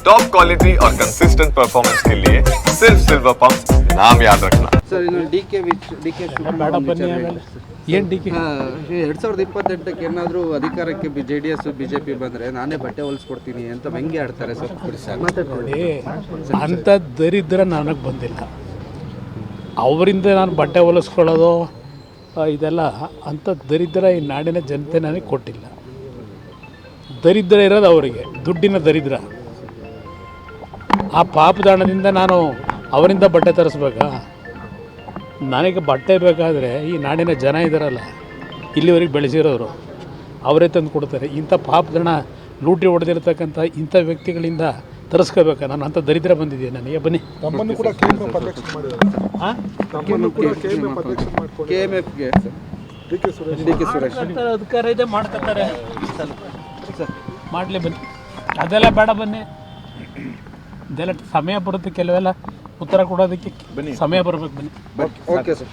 Top quality और consistent performance के लिए सिर्फ सिल्वर पंप नाम याद रखना ಸರ್ ಇನ್ನು D K which D K ಬೇಡ ಬನ್ನಿ ಆಮೇಲೆ ಏನು ಡಿ ಕೆ ಎರಡ್ ಸಾವಿರದ ಇಪ್ಪತ್ತೆಂಟಕ್ಕೆ ಏನಾದರೂ ಅಧಿಕಾರಕ್ಕೆ B J D S B J P ಬಂದರೆ ನಾನೇ ಬಟ್ಟೆ ಹೊಲಿಸ್ಕೊಡ್ತೀನಿ ಅಂತ ವ್ಯಂಗ್ಯ ಆಡ್ತಾರೆ ಸರ್ ನೋಡಿ ಅಂಥ ದರಿದ್ರ ನನಗೆ ಬಂದಿಲ್ಲ ಅವರಿಂದ ನಾನು ಬಟ್ಟೆ ಹೊಲಿಸ್ಕೊಳ್ಳೋದು ಆ, ಇದೆಲ್ಲ ಅಂಥ ದರಿದ್ರ ಈ ನಾಡಿನ ಜನತೆ ನನಗೆ ಕೊಟ್ಟಿಲ್ಲ ದರಿದ್ರ ಇರೋದು ಅವರಿಗೆ ದುಡ್ಡಿನ ದರಿದ್ರ ಆ ಪಾಪದಾಣದಿಂದ ನಾನು ಅವರಿಂದ ಬಟ್ಟೆ ತರಿಸ್ಬೇಕಾ? ನನಗೆ ಬಟ್ಟೆ ಬೇಕಾದರೆ ಈ ನಾಡಿನ ಜನ ಇದ್ದಾರಲ್ಲ ಇಲ್ಲಿವರೆಗೆ ಬೆಳೆಸಿರೋರು ಅವರೇ ತಂದು ಕೊಡ್ತಾರೆ. ಇಂಥ ಪಾಪದಣ ಲೂಟಿ ಹೊಡೆದಿರ್ತಕ್ಕಂಥ ಇಂಥ ವ್ಯಕ್ತಿಗಳಿಂದ ತರಿಸ್ಕೋಬೇಕಾ? ನಾನು ಅಂಥ ದರಿದ್ರ ಬಂದಿದ್ದೀನಿ ನನಗೆ. ಬನ್ನಿ. ಅಧಿಕಾರ ಇದೆ ಮಾಡ್ಕೊತಾರೆ ಮಾಡಲಿ ಬನ್ನಿ. ಅದೆಲ್ಲ ಬೇಡ ಬನ್ನಿ. ಇದೆಲ್ಲ ಸಮಯ ಬರುತ್ತೆ ಕೆಲವೆಲ್ಲ ಉತ್ತರ ಕೊಡೋದಕ್ಕೆ ಸಮಯ ಬರಬೇಕು ಬನ್ನಿ. Okay sir.